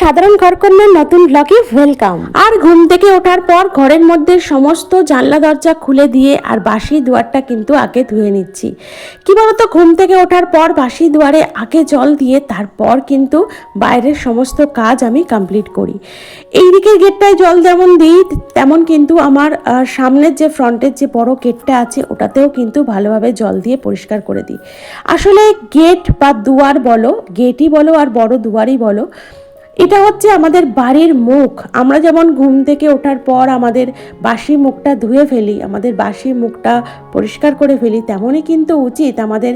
সাধারণ ঘরকন্যার নতুন ব্লগে ওয়েলকাম আর ঘুম থেকে ওঠার পর ঘরের মধ্যে সমস্ত জানলা দরজা খুলে দিয়ে আর বাসি দুয়ারটা কিন্তু আগে ধুয়ে নিচ্ছি। কি বলতো, ঘুম থেকে ওঠার পর বাসি দুয়ারে আগে জল দিয়ে তারপর কিন্তু বাইরের সমস্ত কাজ আমি কমপ্লিট করি। এই দিকের গেটটায় জল যেমন দিই, তেমন কিন্তু আমার সামনের যে ফ্রন্টের যে বড় গেটটা আছে, ওটাতেও কিন্তু ভালোভাবে জল দিয়ে পরিষ্কার করে দিই। আসলে গেট বা দুয়ার বলো, গেটই বলো আর বড় দুয়ারই বলো এটা হচ্ছে আমাদের বাড়ির মুখ। আমরা যেমন ঘুম থেকে ওঠার পর আমাদের বাসি মুখটা ধুয়ে ফেলি, আমাদের বাসি মুখটা পরিষ্কার করে ফেলি, তেমনই কিন্তু উচিত আমাদের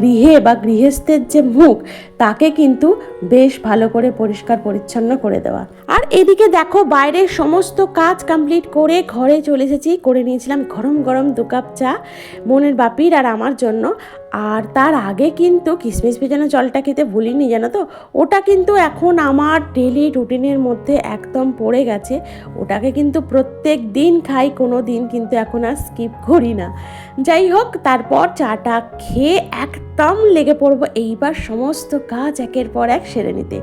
গৃহে বা গৃহস্থের যে মুখ, তাকে কিন্তু বেশ ভালো করে পরিষ্কার পরিচ্ছন্ন করে দেওয়া। আর এদিকে দেখো, বাইরের সমস্ত কাজ কমপ্লিট করে ঘরে চলে এসেছি, করে নিয়েছিলাম গরম গরম দু কাপ চা, মনের বাপির আর আমার জন্য। আর তার আগে কিন্তু কিশমিশ ভেজানো জলটা খেতে ভুলিনি, জানো তো? ওটা কিন্তু এখন আমার ডেলি রুটিনের মধ্যে একদম পড়ে গেছে। ওটাকে কিন্তু প্রত্যেক দিন খাই, কোনো দিন কিন্তু এখন আর স্কিপ করি না। যাই হোক, তারপর চাটা খেয়ে একদম লেগে পড়ব। এইবার সমস্ত কাজ একের পর এক সেরে নিতে।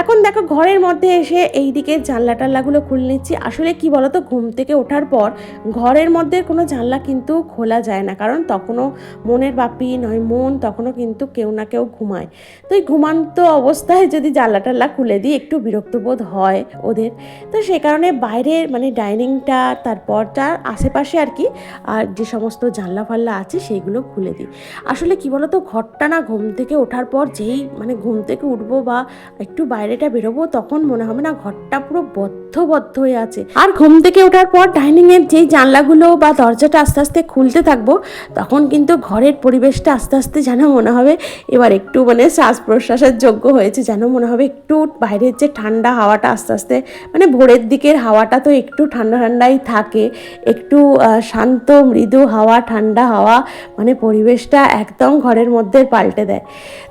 এখন দেখো ঘরের মধ্যে এসে এই দিকে জানলা টাল্লাগুলো খুলে নিচ্ছি। আসলে কি বলতো, ঘুম থেকে ওঠার পর ঘরের মধ্যে কোনো জানলা কিন্তু খোলা যায় না। কারণ তখনও মনের বাপি নয়, মন তখনও কিন্তু কেউ না কেউ ঘুমায়। তো এই ঘুমান্ত অবস্থায় যদি জানলা টাল্লা খুলে দিই, একটু বিরক্তবোধ হয় ওদের। তো সে কারণে বাইরের মানে ডাইনিংটা তারপর তার আশেপাশে আর কি, আর যে সমস্ত জানলা ফাল্লা আছে সেইগুলো খুলে দিই। আসলে কি বলতো, ঘরটা না ঘুম থেকে ওঠার পর যেই মানে ঘুম থেকে উঠবো বা একটু বাইরেটা বেরোবো তখন মনে হবে না ঘরটা পুরো বদ্ধ বদ্ধ হয়ে আছে। আর ঘুম থেকে ওঠার পর ডাইনিং এর যেই জানলাগুলো বা দরজাটা আস্তে আস্তে খুলতে থাকব, তখন কিন্তু ঘরের পরিবেশটা আস্তে আস্তে যেন মনে হবে এবার একটু মানে শ্বাস প্রশ্বাসের যোগ্য হয়েছে, যেন মনে হবে একটু বাইরের যে ঠান্ডা হাওয়াটা আস্তে আস্তে মানে ভোরের দিকের হাওয়াটা তো একটু ঠান্ডা ঠান্ডাই থাকে, একটু শান্ত, মৃদু হাওয়া, ঠান্ডা হাওয়া মানে পরিবেশটা একদম ঘরের মধ্যে পাল্টে দেয়।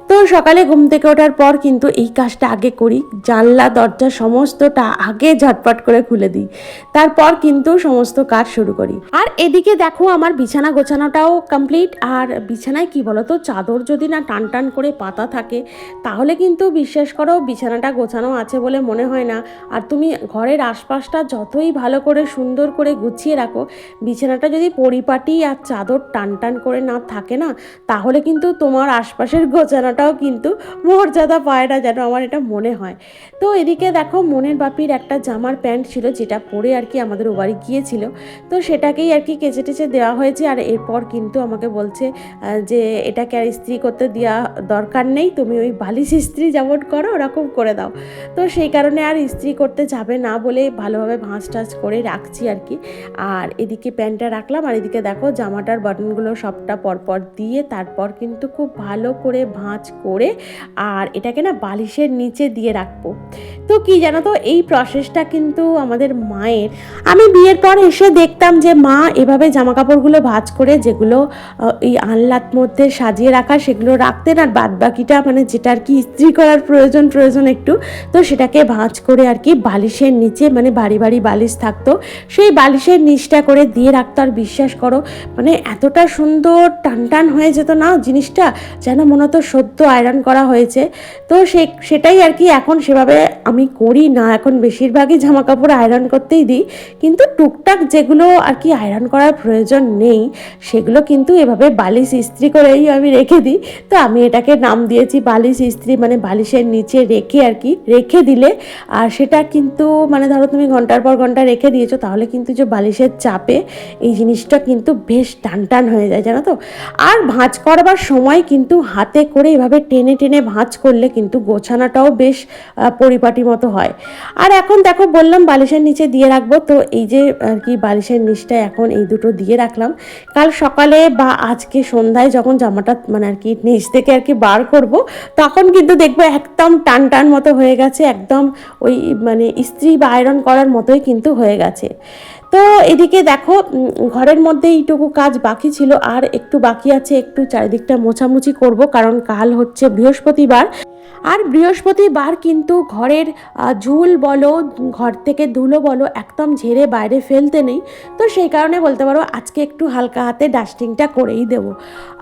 তো সকালে ঘুম থেকে ওঠার পর কিন্তু এই কাজটা আগে করি। জানলা, দরজা সমস্তটা আগে ঝটপট করে খুলে দিই। তারপর কিন্তু সমস্ত কাজ শুরু করি। আর এদিকে দেখো আমার বিছানা গোছানোটাও কমপ্লিট আর বিছানায় কি বলতো, চাদর যদি না টান টান করে পাতা থাকে, তাহলে কিন্তু বিশ্বাস করো বিছানাটা গোছানো আছে বলে মনে হয় না। আর তুমি ঘরের আশপাশটা যতই ভালো করে সুন্দর করে গুছিয়ে রাখো, বিছানাটা যদি পরিপাটি আর চাদর টান টান করে না থাকে না, তাহলে কিন্তু তোমার আশপাশের গোছানোটাও কিন্তু মর্যাদা পায় না যেন আমার এটা মনে হয়। তো এদিকে দেখো মনের বাপির একটা জামার প্যান্ট ছিল যেটা পরে আর কি আমাদের ও বাড়ি গিয়েছিল। তো সেটাকেই আর কি কেচে টেচে দেওয়া হয়েছে আর এরপর কিন্তু আমাকে বলছে যে এটাকে আর ইস্ত্রি করতে দেওয়া দরকার নেই, তুমি ওই বালিশ ইস্ত্রি যেমন করো ওরকম করে দাও। তো সেই কারণে আর ইস্ত্রি করতে যাবে না বলে ভালোভাবে ভাঁজ টাজ করে রাখছি আর কি। আর এদিকে প্যান্টটা রাখলাম আর এদিকে দেখো জামাটার বাটনগুলো সবটা পরপর দিয়ে তারপর কিন্তু খুব ভালো করে ভাঁজ করে আর এটাকে না বালিশের নিচে দিয়ে রাখব। তো কি জানো তো এই প্রসেসটা কিন্তু আমাদের মায়ের। আমি বিয়ের পর এসে দেখতাম যে মা এভাবে জামা কাপড়গুলো ভাঁজ করে যেগুলো এই আনলাত মধ্যে সাজিয়ে রাখা সেগুলো রাখতেন আর বাদ বাকিটা মানে যেটা আর কি ইস্ত্রি করার প্রয়োজন প্রয়োজন একটু, তো সেটাকে ভাঁজ করে আর কি বালিশের নিচে মানে বাড়ি বাড়ি বালিশ থাকতো। সেই বালিশের নিচটা করে দিয়ে রাখতো আর বিশ্বাস করো মানে এতটা সুন্দর টান টান হয়ে যেত না জিনিসটা, যেন মনে হতো সদ্য আয়রন করা হয়েছে। তো সে, সেটাই আর কি এখন সেভাবে আমি করি না। এখন বেশিরভাগই জামা কাপড় আয়রন করতেই দিই। কিন্তু টুকটাক যেগুলো আর কি আয়রন করার প্রয়োজন নেই, সেগুলো কিন্তু এভাবে বালিশ ইস্ত্রি করেই আমি রেখে দিই। তো আমি এটাকে নাম দিয়েছি বালিশ ইস্ত্রি মানে বালিশের নিচে রেখে আর কি, রেখে দিলে। আর সেটা কিন্তু মানে ধরো তুমি ঘণ্টার পর ঘণ্টা রেখে দিয়েছ, তাহলে কিন্তু যে বালিশের চাপে এই জিনিসটা কিন্তু বেশ টান টান হয়ে যায়, জানো তো? আর ভাঁজ করবার সময় কিন্তু হাতে করে এভাবে টেনে টেনে ভাঁজ করলে কিন্তু গোছানাটাও বেশ পরিপাটি মতো হয়। আর এখন দেখো, বললাম বালিশের নিচে দিয়ে রাখব। তো এই যে, আর কি, বালিশের নিচটা এখন এই দুটো দিয়ে রাখলাম। কাল সকালে বা আজকে সন্ধ্যায় যখন জামাটা মানে আর কি, নিচ থেকে আর কি বার করব, তখন কিন্তু দেখব একদম টান টান মতো হয়ে গেছে। একদম ওই মানে ইস্ত্রি বা আয়রন করার মতোই কিন্তু হয়ে গেছে। তো এদিকে দেখো ঘরের মধ্যে এইটুকু কাজ বাকি ছিল, আর একটু বাকি আছে, একটু চারিদিকটা মোছামুছি করব, কারণ কাল হচ্ছে বৃহস্পতিবার। আর বৃহস্পতিবার কিন্তু ঘরের ঝুল বলো, ঘর থেকে ধুলো বলো একদম ঝেড়ে বাইরে ফেলতে নেই। তো সেই কারণে বলতে পারো আজকে একটু হালকা হাতে ডাস্টিংটা করেই দেবো।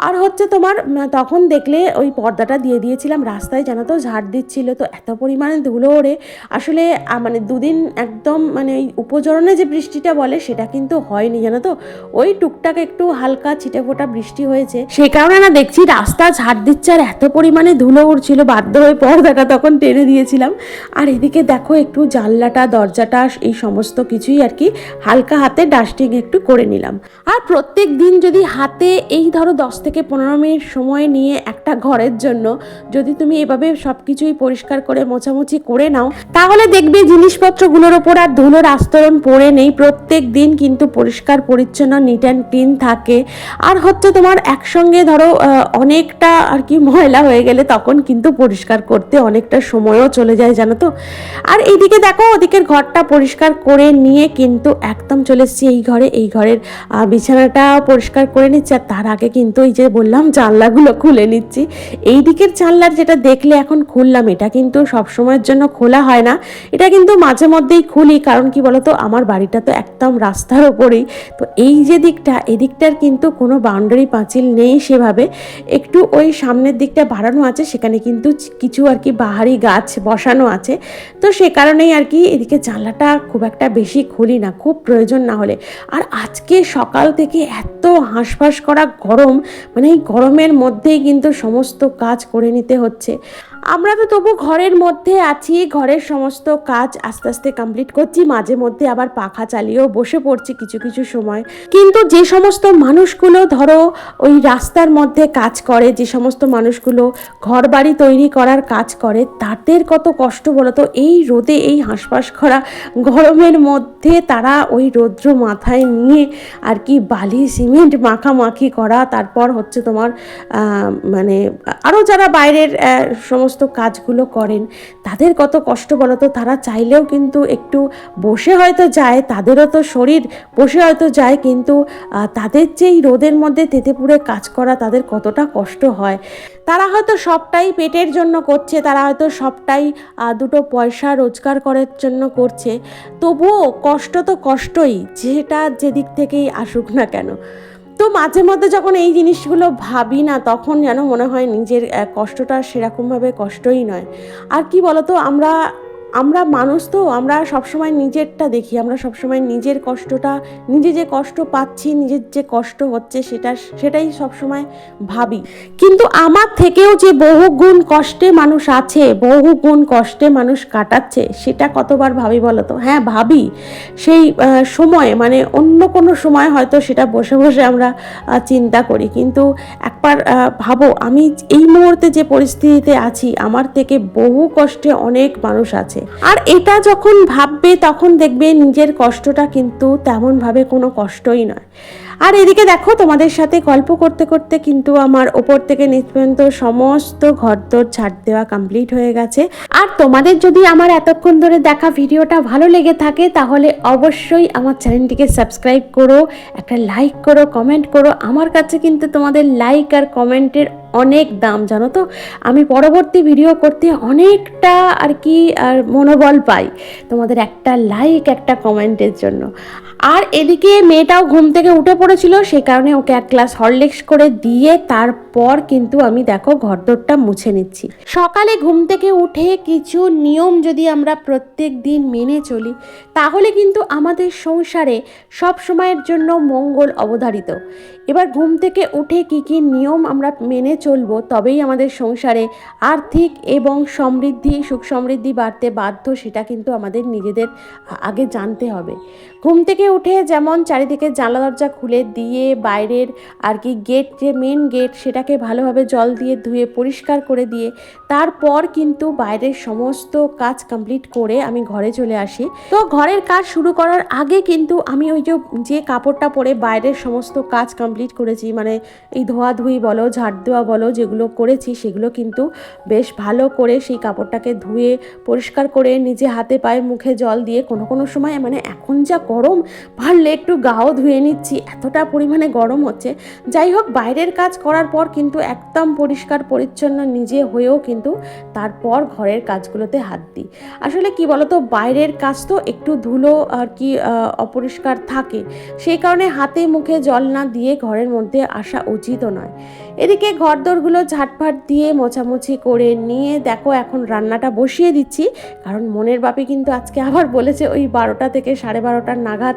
আর হচ্ছে তোমার তখন দেখলে ওই পর্দাটা দিয়ে দিয়েছিলাম রাস্তায়, জানো তো, ঝাড় দিচ্ছিল। তো এত পরিমাণে ধুলো ওড়ে। আসলে মানে দুদিন একদম মানে ওই উপচরণে যে বৃষ্টিটা বলে সেটা কিন্তু হয়নি, জানো তো। ওই টুকটাক একটু হালকা ছিটে ফোটা বৃষ্টি হয়েছে। সেই কারণে না দেখছি রাস্তা ঝাড় দিচ্ছে আর এত পরিমাণে ধুলো উড়ছিল, বাধ্য হয়ে পর্দাটা তখন টেনে দিয়েছিলাম। আর এদিকে দেখো একটু জানলাটা, দরজাটা, এই সমস্ত কিছুই আর কি হালকা হাতে ডাস্টিং একটু করে নিলাম। আর প্রত্যেক দিন যদি হাতে এই ধরো দশ থেকে পনেরো মিনিট সময় নিয়ে একটা ঘরের জন্য যদি তুমি এভাবে সব কিছুই পরিষ্কার করে, মোছামুছি করে নাও, তাহলে দেখবে জিনিসপত্রগুলোর ওপর আর ধুলোর আস্তরণ পড়ে নেই। প্রত্যেক দিন কিন্তু পরিষ্কার, পরিচ্ছন্ন নিট অ্যান্ড ক্লিন থাকে। আর হচ্ছে তোমার একসঙ্গে ধরো অনেকটা আর কি ময়লা হয়ে গেলে তখন কিন্তু পরিষ্কার করতে অনেকটা সময়ও চলে যায়, জানো তো? আর এইদিকে দেখো, ওদিকের ঘরটা পরিষ্কার করে নিয়ে কিন্তু একদম চলে এসেছি এই ঘরে। এই ঘরের বিছানাটা পরিষ্কার করে নিচ্ছি আর তার আগে কিন্তু এই যে বললাম, জানলাগুলো খুলে নিচ্ছি। এই দিকের জানলার যেটা দেখলে এখন খুললাম, এটা কিন্তু সব সময়ের জন্য খোলা হয় না। এটা কিন্তু মাঝে মধ্যেই খুলি, কারণ কি বলতো, আমার বাড়িটা তো একদম রাস্তার ওপরেই। তো এই যে দিকটা, এদিকটার কিন্তু কোনো বাউন্ডারি পাঁচিল নেই সেভাবে। একটু ওই সামনের দিকটা বাড়ানো আছে, সেখানে কিন্তু কিছু আর কি বাহারি গাছ বসানো আছে। তো সে কারণেই আর কি এদিকে জানলাটা খুব একটা বেশি খুলি না, খুব প্রয়োজন না হলে। আর আজকে সকাল থেকে এত হাঁসফাঁস করা গরম মানে এই গরমের মধ্যেই কিন্তু সমস্ত কাজ করে নিতে হচ্ছে। আমরা তো তবু ঘরের মধ্যে আছি ঘরের সমস্ত কাজ আস্তে আস্তে কমপ্লিট করছি মাঝে মধ্যে আবার পাখা চালিয়েও বসে পড়ছি কিছু কিছু সময়। কিন্তু যে সমস্ত মানুষগুলো ধরো ওই রাস্তার মধ্যে কাজ করে যে সমস্ত মানুষগুলো ঘর বাড়ি তৈরি করার কাজ করে তাদের কত কষ্ট বলো তো এই রোদে এই হাঁসফাঁস করা গরমের মধ্যে তারা ওই রৌদ্র মাথায় নিয়ে আর কি বালি সিমেন্ট মাখামাখি করা তারপর হচ্ছে তোমার মানে আরও যারা বাইরের আহ, সমস্ত কাজগুলো করেন। তাদের কত কষ্ট বলো তো, তারা চাইলেও কিন্তু একটু বসে হয়তো যায়, তাদেরও তো শরীর বসে হয়তো যায়, কিন্তু তাদের যেই রোদের মধ্যে তেতে পুড়ে কাজ করা তাদের কতটা কষ্ট হয়। তারা হয়তো সবটাই পেটের জন্য করছে, তারা হয়তো সবটাই দুটো পয়সা রোজগার করার জন্য করছে। তবুও কষ্ট তো কষ্টই, যেটা যেদিক থেকেই আসুক না কেন। তো মাঝে মধ্যে যখন এই জিনিসগুলো ভাবি না, তখন যেন মনে হয় নিজের কষ্টটা সেরকমভাবে কষ্টই নয়। আর কি বলতো, আমরা আমরা মানুষ তো, আমরা সবসময় নিজেরটা দেখি, আমরা সবসময় নিজের কষ্টটা, নিজে যে কষ্ট পাচ্ছি, নিজের যে কষ্ট হচ্ছে সেটা, সেটাই সবসময় ভাবি। কিন্তু আমার থেকেও যে বহু গুণ কষ্টে মানুষ আছে বহু গুণ কষ্টে মানুষ কাটাচ্ছে, সেটা কতবার ভাবি বলো তো? হ্যাঁ ভাবি। সেই সময় মানে অন্য কোনো সময় হয়তো সেটা বসে বসে আমরা চিন্তা করি। কিন্তু একবার ভাবো, আমি এই মুহূর্তে যে পরিস্থিতিতে আছি, আমার থেকে বহু কষ্টে অনেক মানুষ আছে। আর এটা যখন ভাববে, তখন দেখবে নিজের কষ্টটা কিন্তু তেমনভাবে কোনো কষ্টই নয়। আর এদিকে দেখো, তোমাদের সাথে গল্প করতে করতে কিন্তু আমার ওপর থেকে নিচ পর্যন্ত সমস্ত ঘরদোর ছাড় দেওয়া কমপ্লিট হয়ে গেছে। আর তোমাদের যদি আমার এতক্ষণ ধরে দেখা ভিডিওটা ভালো লেগে থাকে, তাহলে অবশ্যই আমার চ্যানেলটিকে সাবস্ক্রাইব করো, একটা লাইক করো কমেন্ট করো। আমার কাছে কিন্তু তোমাদের লাইক আর কমেন্টের অনেক দাম, জানো তো? আমি পরবর্তী ভিডিও করতে অনেকটা আর কি, আর মনোবল পাই তোমাদের একটা লাইক একটা কমেন্টের জন্য। আর এদিকে মেয়েটাও ঘুম থেকে উঠে পড়েছিল, সে কারণে ওকে এক গ্লাস হরলিক্স করে দিয়ে তারপর কিন্তু আমি দেখো ঘরদোরটা মুছে নিচ্ছি। সকালে ঘুম থেকে উঠে কিছু নিয়ম যদি আমরা প্রত্যেক দিন মেনে চলি, তাহলে কিন্তু আমাদের সংসারে সব সময়ের জন্য মঙ্গল অবধারিত। এবার ঘুম থেকে উঠে কি কি নিয়ম আমরা মেনে চলবো, তবেই আমাদের সংসারে আর্থিক এবং সমৃদ্ধি, সুখ সমৃদ্ধি বাড়তে বাধ্য, সেটা কিন্তু আমাদের নিজেদের আগে জানতে হবে। ঘুম থেকে উঠে যেমন চারিদিকে জানলা দরজা খুলে দিয়ে বাইরের আর কি গেট যে মেন গেট সেটাকে ভালোভাবে জল দিয়ে ধুয়ে পরিষ্কার করে দিয়ে, তারপর কিন্তু বাইরের সমস্ত কাজ কমপ্লিট করে আমি ঘরে চলে আসি। তো ঘরের কাজ শুরু করার আগে কিন্তু আমি ওই যে কাপড়টা পরে বাইরের সমস্ত কাজ কমপ্লিট করেছি মানে এই ধোয়াধুয়ি বলো, ঝাড় দেওয়া বলো, যেগুলো করেছি সেগুলো কিন্তু বেশ ভালো করে সেই কাপড়টাকে ধুয়ে, পরিষ্কার করে নিজে হাতে পায়ে মুখে জল দিয়ে কোনো কোনো সময় মানে এখন যা গরম, পারলে একটু গাও ধুয়ে নিচ্ছি। এতটা পরিমাণে গরম হচ্ছে। যাই হোক, বাইরের কাজ করার পর কিন্তু একদম পরিষ্কার, পরিচ্ছন্ন নিজে হয়েও কিন্তু তারপর ঘরের কাজগুলোতে হাত দিই। আসলে কি বলতো, বাইরের কাজ তো একটু ধুলো আর কি অপরিষ্কার থাকে। সেই কারণে হাতে মুখে জল না দিয়ে ঘরের মধ্যে আসা উচিতও নয়। এদিকে ঘরদোরগুলো ঝাটফাট দিয়ে মোছামুছি করে নিয়ে দেখো এখন রান্নাটা বসিয়ে দিচ্ছি। কারণ মনের বাপি কিন্তু আজকে আবার বলেছে ওই বারোটা থেকে সাড়ে বারোটার নাগাদ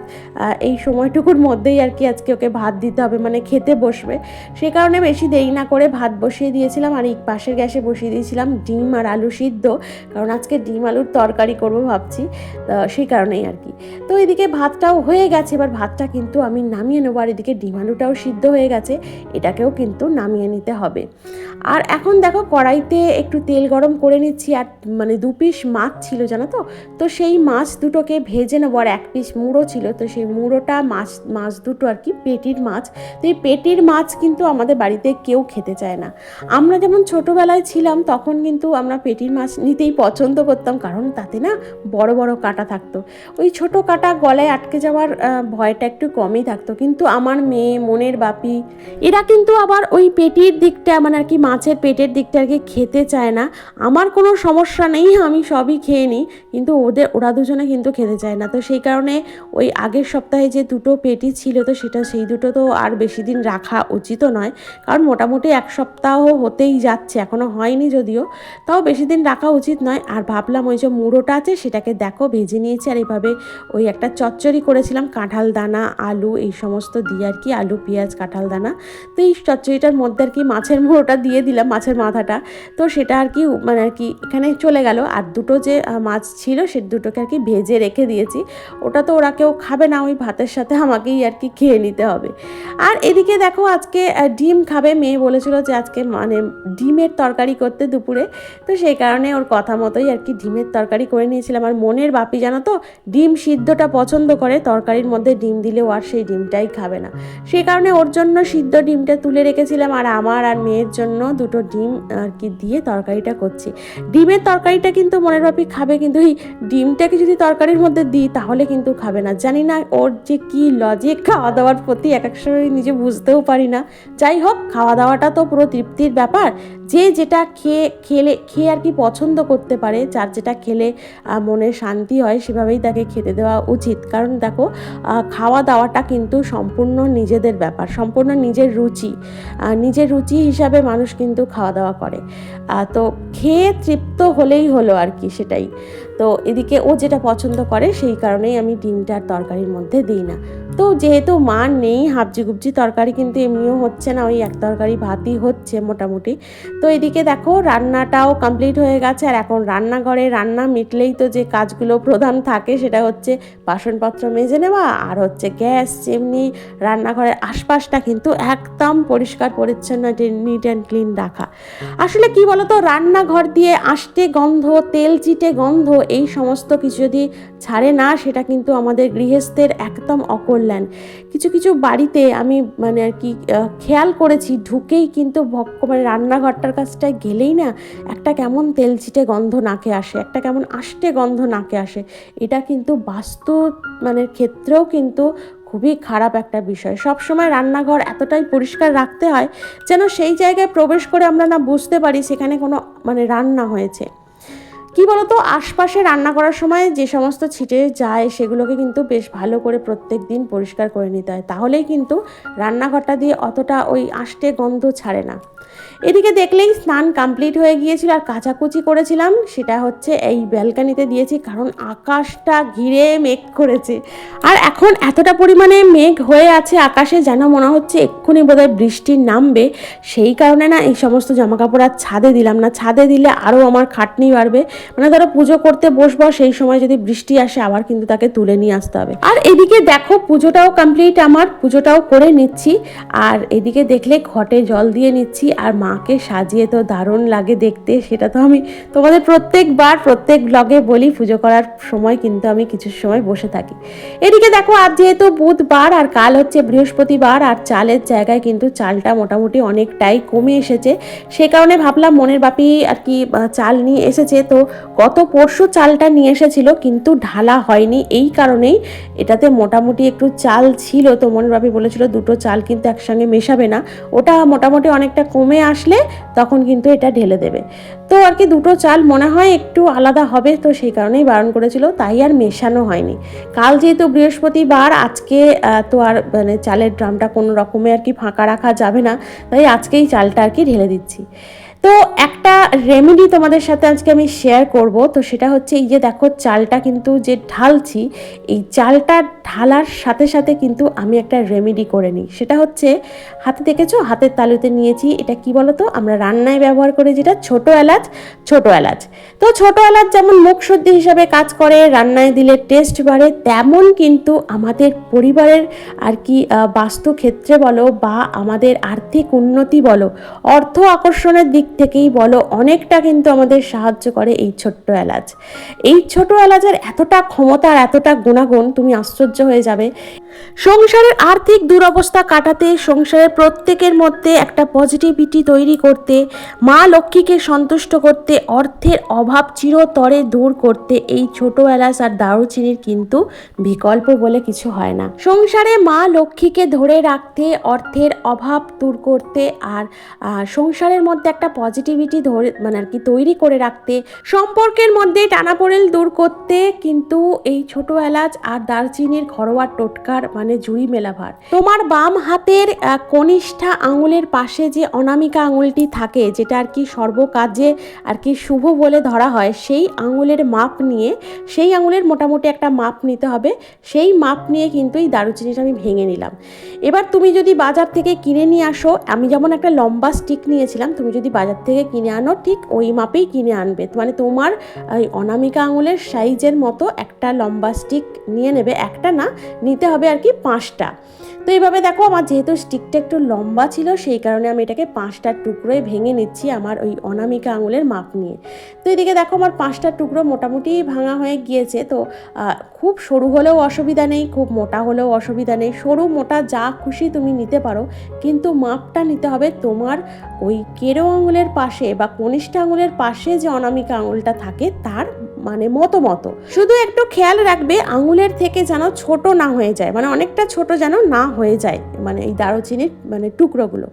এই সময়টুকুর মধ্যেই আর কি আজকে ওকে ভাত দিতে হবে মানে খেতে বসবে। সে কারণে বেশি দেরি না করে ভাত বসিয়ে দিয়েছিলাম আর এই পাশের গ্যাসে বসিয়ে দিয়েছিলাম ডিম আর আলু সিদ্ধ। কারণ আজকে ডিম আলুর তরকারি করব ভাবছি সেই কারণেই আর কি। তো এদিকে ভাতটাও হয়ে গেছে, এবার ভাতটা কিন্তু আমি নামিয়ে নেব, আর এদিকে ডিম আলুটাও সিদ্ধ হয়ে গেছে, এটাকেও কিন্তু নামিয়ে নিতে হবে। আর এখন দেখো কড়াইতে একটু তেল গরম করে নিচ্ছি আর মানে দু পিস মাছ ছিল জানো তো? তো সেই মাছ দুটোকে ভেজে নেব আর এক পিস মুড়ো ছিল। তো সেই মুড়োটা মাছ মাছ দুটো আর কি, পেটির মাছ। তো এই পেটির মাছ কিন্তু আমাদের বাড়িতে কেউ খেতে চায় না। আমরা যেমন ছোটোবেলায় ছিলাম, তখন কিন্তু আমরা পেটির মাছ নিতেই পছন্দ করতাম। কারণ তাতে না বড় বড় কাটা থাকতো। ওই ছোট কাটা গলায় আটকে যাওয়ার ভয়টা একটু কমই থাকতো। কিন্তু আমার মেয়ে, মনের বাপি, এরা কিন্তু আবার ওই পেটির দিকটা মানে আর কি মাছের পেটের দিকটা আর কি খেতে চায় না। আমার কোনো সমস্যা নেই, আমি সবই খেয়ে নিই, কিন্তু ওদের, ওরা দুজনে কিন্তু খেতে চায় না। তো সেই কারণে ওই আগের সপ্তাহে যে দুটো পেটি ছিল, তো সেটা সেই দুটো তো আর বেশি দিন রাখা উচিতও নয়। কারণ মোটামুটি এক সপ্তাহ হতেই যাচ্ছে এখনও হয়নি যদিও। তাও বেশি দিন রাখা উচিত নয়। আর ভাবলাম ওই যে মুড়োটা আছে, সেটাকে দেখো, ভেজে নিয়েছি। আর এইভাবে ওই একটা চচ্চড়ি করেছিলাম, কাঁঠাল দানা, আলু, এই সমস্ত দিয়ে আর কি আলু, পেঁয়াজ, কাঁঠাল দানা। তো এই চচ্চড়িটার মধ্যে আর কি মাছের মুড়োটা দিয়ে দিলাম, মাছের মাথাটা। তো সেটা আর কি মানে আর কি এখানে চলে গেল। আর দুটো যে মাছ ছিল সে দুটোকে আর কি ভেজে রেখে দিয়েছি। ওটা তো ওরা কেউ খাবে না, ওই ভাতের সাথে আমাকেই আর কি খেয়ে নিতে হবে। আর এদিকে দেখো আজকে ডিম খাবে মেয়ে বলেছিল যে আজকে মানে ডিমের তরকারি করতে দুপুরে। তো সেই কারণে ওর কথা মতোই আর কি ডিমের তরকারি করে নিয়েছিলাম। আর মনের বাপি জানো তো, ডিম সিদ্ধটা পছন্দ করে, তরকারির মধ্যে ডিম দিলেও আর সেই ডিমটাই খাবে না। সেই কারণে ওর জন্য সিদ্ধ ডিমটা তুলে রেখেছিলাম। আর আমার আর মেয়ের জন্য দুটো ডিম আর কি দিয়ে তরকারিটা করছি। ডিমের তরকারিটা কিন্তু মনের বাপি খাবে, কিন্তু এই ডিমটাকে যদি তরকারির মধ্যে দিই তাহলে কিন্তু খাবে না। জানি না ওর যে কি লজিক খাওয়া দাওয়ার প্রতি এক এক সময় নিজে বুঝতেও পারি না। যাই হোক খাওয়া দাওয়াটা তো পুরো তৃপ্তির ব্যাপার। যে যেটা খেয়ে, খেলে, খেয়ে আর কি পছন্দ করতে পারে, যার যেটা খেলে মনে শান্তি হয় সেভাবেই তাকে খেতে দেওয়া উচিত। কারণ দেখো খাওয়া দাওয়াটা কিন্তু সম্পূর্ণ নিজেদের ব্যাপার, সম্পূর্ণ নিজের রুচি। নিজের রুচি হিসাবে মানুষ কিন্তু খাওয়া দাওয়া করে তো খেয়ে তৃপ্ত হলেই হলো আর কি সেটাই। তো এদিকে ও যেটা পছন্দ করে সেই কারণেই আমি ডিমটার তরকারির মধ্যে দিই না। তো যেহেতু মা নেই হাবজি গুবজি তরকারি কিন্তু এমনিও হচ্ছে না, ওই এক তরকারি ভাতই হচ্ছে মোটামুটি। তো এদিকে দেখো, রান্নাটাও কমপ্লিট হয়ে গেছে, আর এখন রান্নাঘরে রান্না মিটলেই তো যে কাজগুলো প্রধান থাকে, সেটা হচ্ছে বাসনপত্র মেজে নেওয়া, আর হচ্ছে গ্যাস, যেমনি রান্নাঘরের আশপাশটা কিন্তু একদম পরিষ্কার, পরিচ্ছন্ন নিট অ্যান্ড ক্লিন রাখা। আসলে কি বলতো, রান্নাঘর দিয়ে আষ্টে গন্ধ, তেল চিটে গন্ধ, এই সমস্ত কিছু যদি ছাড়ে না, সেটা কিন্তু আমাদের গৃহস্থের একদম অকল্যাণ কিছু কিছু বাড়িতে আমি মানে আর কি খেয়াল করেছি, ঢুকেই কিন্তু ভক্ক মানে রান্নাঘরটার কাছটায় গেলেই না একটা কেমন তেল চিটে গন্ধ নাকে আসে, একটা কেমন আষ্টে গন্ধ নাকে আসে। এটা কিন্তু বাস্তু মানে ক্ষেত্রেও কিন্তু খুবই খারাপ একটা বিষয়। সব সময় রান্নাঘর এতটাই পরিষ্কার রাখতে হয় যেন সেই জায়গায় প্রবেশ করে আমরা না বুঝতে পারি সেখানে কোনো মানে রান্না হয়েছে। কি বলতো? আশপাশে রান্না করার সময় যে সমস্ত ছিটে যায় সেগুলোকে কিন্তু বেশ ভালো করে প্রত্যেক দিন পরিষ্কার করে নিতে হয়। তাহলেই কিন্তু রান্নাঘরটা দিয়ে অতটা ওই আষ্টে গন্ধ ছাড়ে না। এদিকে দেখলেই স্নান কমপ্লিট হয়ে গিয়েছিল আর কাচাকুচি করেছিলাম। সেটা হচ্ছে এই ব্যালকানিতে দিয়েছি কারণ আকাশটা ঘিরে মেঘ করেছে। আর এখন এতটা পরিমাণে মেঘ হয়ে আছে আকাশে যেন মনে হচ্ছে এক্ষুনি বোধহয় বৃষ্টি নামবে। সেই কারণে না এই সমস্ত জামা কাপড় আর ছাদে দিলাম না। ছাদে দিলে আরও আমার খাটনি বাড়বে। মানে ধরো পুজো করতে বসবো সেই সময় যদি বৃষ্টি আসে আবার কিন্তু তাকে তুলে নিয়ে আসতে হবে। আর এদিকে দেখো পুজোটাও কমপ্লিট আমার, পুজোটাও করে নিচ্ছি। আর এদিকে দেখলে ঘটে জল দিয়ে নিচ্ছি। আর মা মাকে সাজিয়ে তো দারুণ লাগে দেখতে, সেটা তো আমি তোমাদের প্রত্যেকবার, প্রত্যেক ব্লগে বলি, পুজো করার সময় কিন্তু আমি কিছু সময় বসে থাকি। এদিকে দেখো, আজ যেহেতু বুধবার আর কাল হচ্ছে বৃহস্পতিবার, আর চালের জায়গায় কিন্তু চালটা মোটামুটি অনেকটাই কমে এসেছে। সে কারণে ভাবলাম মনের বাপি আর কি চাল নিয়ে এসেছে। তো গত পরশু চালটা নিয়ে এসেছিল, কিন্তু ঢালা হয়নি। এই কারণেই এটাতে মোটামুটি একটু চাল ছিল। তো মনের বাপি বলেছিল, দুটো চাল কিন্তু একসঙ্গে মেশাবে না। ওটা মোটামুটি অনেকটা কমে আসলে তখন কিন্তু এটা ঢেলে দেবে। তো আর কি দুটো চাল মনে হয় একটু আলাদা হবে, তো সেই কারণেই বারণ করেছিল, তাই আর মেশানো হয়নি। কাল যেহেতু বৃহস্পতিবার, আজকে তো আর মানে চালের ড্রামটা কোনো রকমে আর কি ফাঁকা রাখা যাবে না, তাই আজকেই চালটা আর কি ঢেলে দিচ্ছি। তো একটা রেমেডি তোমাদের সাথে আজকে আমি শেয়ার করব। তো সেটা হচ্ছে এই যে দেখো, চালটা কিন্তু যে ঢালছি, এই চালটা ঢালার সাথে সাথে কিন্তু আমি একটা রেমেডি করে নিই। সেটা হচ্ছে, হাতে দেখেছ? হাতের তালুতে নিয়েছি। এটা কি বলতো? আমরা রান্নায় ব্যবহার করি যেটা ছোট এলাচ ছোট এলাচ। তো ছোট এলাচ যেমন মুখ শুদ্ধি হিসাবে কাজ করে, রান্নায় দিলে টেস্ট বাড়ে, তেমন কিন্তু আমাদের পরিবারের আর কি বাস্তু ক্ষেত্রে বলো বা আমাদের আর্থিক উন্নতি বলো, অর্থ আকর্ষণের দিক থেকেই বলো, অনেকটা কিন্তু আমাদের সাহায্য করে এই ছোট্ট এলাচ। এই ছোট এলাচের এতটা ক্ষমতা আর এতটা গুণাগুণ তুমি আশ্চর্য হয়ে যাবে। সংসারের আর্থিক দুরবস্থা কাটাতে, সংসারের প্রত্যেকের মধ্যে একটা পজিটিভিটি তৈরি করতে, মা লক্ষ্মীকে সন্তুষ্ট করতে, অর্থের অভাব চিরতরে দূর করতে এই ছোট এলাচ আর দারুচিনির কিন্তু বিকল্প বলে কিছু হয় না। সংসারে মা লক্ষ্মীকে ধরে রাখতে, অর্থের অভাব দূর করতে আর সংসারের মধ্যে একটা পজিটিভিটি ধরে মানে আর কি তৈরি করে রাখতে, সম্পর্কের মধ্যে টানাপোড়েল দূর করতে কিন্তু এই ছোট এলাচ আর দারচিনির ঘরোয়া টোটকার মানে জুড়ি মেলা ভার তোমার বাম হাতের কনিষ্ঠা আঙুলের পাশে যে অনামিকা আঙুলটি থাকে, যেটা আর কি সর্বকাজে আর কি শুভ বলে ধরা হয়, সেই আঙুলের মাপ নিয়ে, সেই আঙুলের মোটামুটি একটা মাপ নিতে হবে, সেই মাপ নিয়ে কিন্তু এই দারুচিনিটা আমি ভেঙে নিলাম। এবার তুমি যদি বাজার থেকে কিনে নিয়ে আসো, আমি যেমন একটা লম্বা স্টিক নিয়েছিলাম, তুমি যদি বাজার থেকে কিনে আনো, ঠিক ওই মাপেই কিনে আনবে। মানে তোমার ওই অনামিকা আঙুলের সাইজের মতো একটা লম্বা স্টিক নিয়ে নেবে। একটা না, নিতে হবে আর কি পাঁচটা। তো এইভাবে দেখো, আমার যেহেতু স্টিকটা একটু লম্বা ছিল, সেই কারণে আমি এটাকে পাঁচটা টুকরোয় ভেঙে নিচ্ছি আমার ওই অনামিকা আঙুলের মাপ নিয়ে। তো এদিকে দেখো, আমার পাঁচটা টুকরো মোটামুটি ভাঙা হয়ে গিয়েছে। তো খুব সরু হলেও অসুবিধা নেই, খুব মোটা হলেও অসুবিধা নেই। সরু, মোটা যা খুশি তুমি নিতে পারো। কিন্তু মাপটা নিতে হবে তোমার ওই কেরো আঙুলের পাশে বা কনিষ্ঠ আঙুলের পাশে যে অনামিকা আঙুলটা থাকে তার মানে মতো মতো শুধু একটু খেয়াল রাখবে, আঙুলের থেকে যেন ছোট না হয়ে যায় মানে অনেকটা ছোট যেন না হয়ে যায় মানে এই দারুচিনির মানে টুকরোগুলো।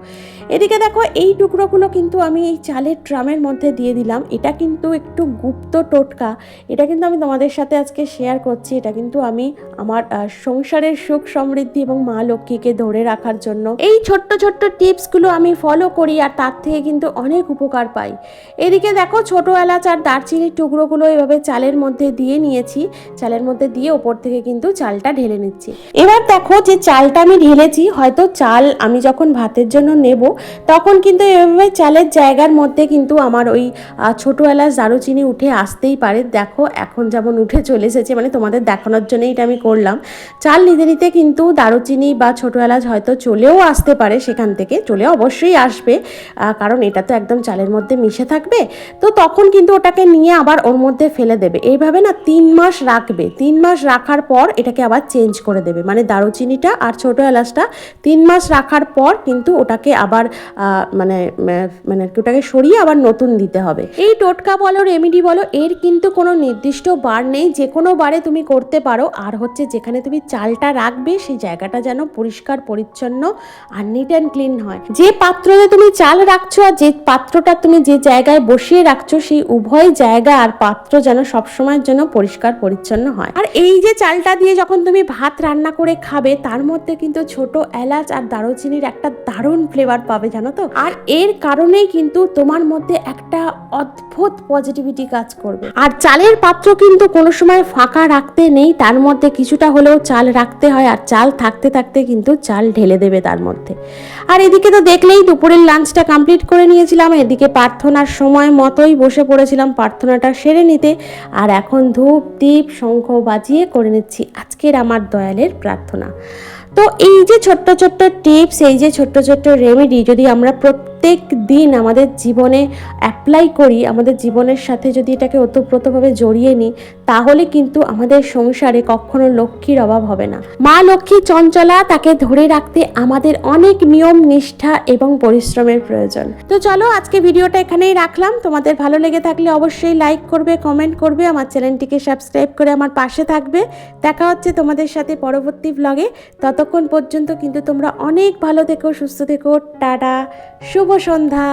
এদিকে দেখো, এই টুকরোগুলো কিন্তু আমি এই চালের ড্রামের মধ্যে দিয়ে দিলাম। এটা কিন্তু একটু গুপ্ত টোটকা। এটা কিন্তু আমি তোমাদের সাথে আজকে শেয়ার করছি। এটা কিন্তু আমি আমার সংসারের সুখ সমৃদ্ধি এবং মা লক্ষ্মীকে ধরে রাখার জন্য। এই ছোট্ট ছোট্ট টিপসগুলো আমি ফলো করি আর তার থেকে কিন্তু অনেক উপকার পাই। এদিকে দেখো, ছোট এলাচ আর দারচিনির টুকরোগুলো এভাবে চালের মধ্যে দিয়ে নিয়েছি। চালের মধ্যে দিয়ে ওপর থেকে কিন্তু চালটা ঢেলে নিচ্ছি। এবার দেখো যে চালটা আমি ঢেলেছি, হয়তো চাল আমি যখন ভাতের জন্য নেব, তখন কিন্তু এভাবে চালের জায়গার মধ্যে কিন্তু আমার ওই ছোট এলাচ দারুচিনি উঠে আসতেই পারে। দেখো এখন যেমন উঠে চলে এসেছে মানে তোমাদের দেখানোর জন্যই এটা আমি করলাম। চাল নিতে নিতে কিন্তু দারুচিনি বা ছোট এলাচ হয়তো চলেও আসতে পারে সেখান থেকে, চলে অবশ্যই আসবে কারণ এটা তো একদম চালের মধ্যে মিশে থাকবে। তো তখন কিন্তু ওটাকে নিয়ে আবার ওর মধ্যে ফেলে দেবে। এইভাবে না তিন মাস রাখবে। তিন মাস রাখার পর এটাকে আবার চেঞ্জ করে দেবে। মানে দারুচিনিটা আর ছোট এলাচটা তিন মাস রাখার পর কিন্তু ওটাকে আবার মানে মানে ওটাকে সরিয়ে আবার নতুন দিতে হবে। এই টোটকা বলো, রেমেডি বলো, এর কিন্তু কোনো নির্দিষ্ট বার নেই। যে কোনো বারে তুমি করতে পারো। আর হচ্ছে যেখানে তুমি চালটা রাখবে, সেই জায়গাটা যেন পরিষ্কার, পরিচ্ছন্ন আর নিট অ্যান্ড ক্লিন হয়। যে পাত্রতে তুমি চাল রাখছো আর যে পাত্রটা তুমি যে জায়গায় বসিয়ে রাখছো, সেই উভয় জায়গা আর পাত্র যেন সবসময়ের জন্য পরিষ্কার, পরিচ্ছন্ন হয়। আর এই যে চালটা দিয়ে যখন তুমি ভাত রান্না করে খাবে, তার মধ্যে কিন্তু ছোট এলাচ আর দারুচিনির একটা দারুণ ফ্লেভার পাবে, জানো তো? আর এর কারণেই কিন্তু তোমার মধ্যে একটা অদ্ভুত পজিটিভিটি কাজ করবে। আর চালের পাত্র কিন্তু কোনো সময় ফাঁকা রাখতে নেই, তার মধ্যে কিছুটা হলেও চাল রাখতে হয়, আর চাল থাকতে থাকতে কিন্তু চাল ঢেলে দেবে তার মধ্যে। আর এদিকে তো দেখলেই দুপুরের লাঞ্চটা কমপ্লিট করে নিয়েছিলাম, এদিকে প্রার্থনার সময় মতোই বসে পড়েছিলাম, প্রার্থনাটা সেরে নিতে। আর এখন ধূপ, দীপ, শঙ্খ বাজিয়ে করে নিচ্ছি আজকের আমার দয়ালের প্রার্থনা। তো এই যে ছোট্ট ছোট্ট টিপস, এই যে ছোট্ট ছোট্ট রেমেডি যদি আমরা প্রত্যেক দিন আমাদের জীবনে অ্যাপ্লাই করি, আমাদের জীবনের সাথে যদি এটাকে ওতপ্রোতভাবে জড়িয়ে নিই তাহলে কিন্তু আমাদের সংসারে কখনো লক্ষ্মীর অভাব হবে না। মা লক্ষ্মী চঞ্চলা তাকে ধরে রাখতে আমাদের অনেক নিয়ম, নিষ্ঠা এবং পরিশ্রমের প্রয়োজন। তো চলো আজকে ভিডিওটা এখানেই রাখলাম। তোমাদের ভালো লেগে থাকলে অবশ্যই লাইক করবে কমেন্ট করবে, আমার চ্যানেলটিকে সাবস্ক্রাইব করে আমার পাশে থাকবে। দেখা হচ্ছে তোমাদের সাথে পরবর্তী ব্লগে ততক্ষণ পর্যন্ত কিন্তু তোমরা অনেক ভালো থেকো, সুস্থ থেকো। টাটা, শুভ সন্ধ্যা।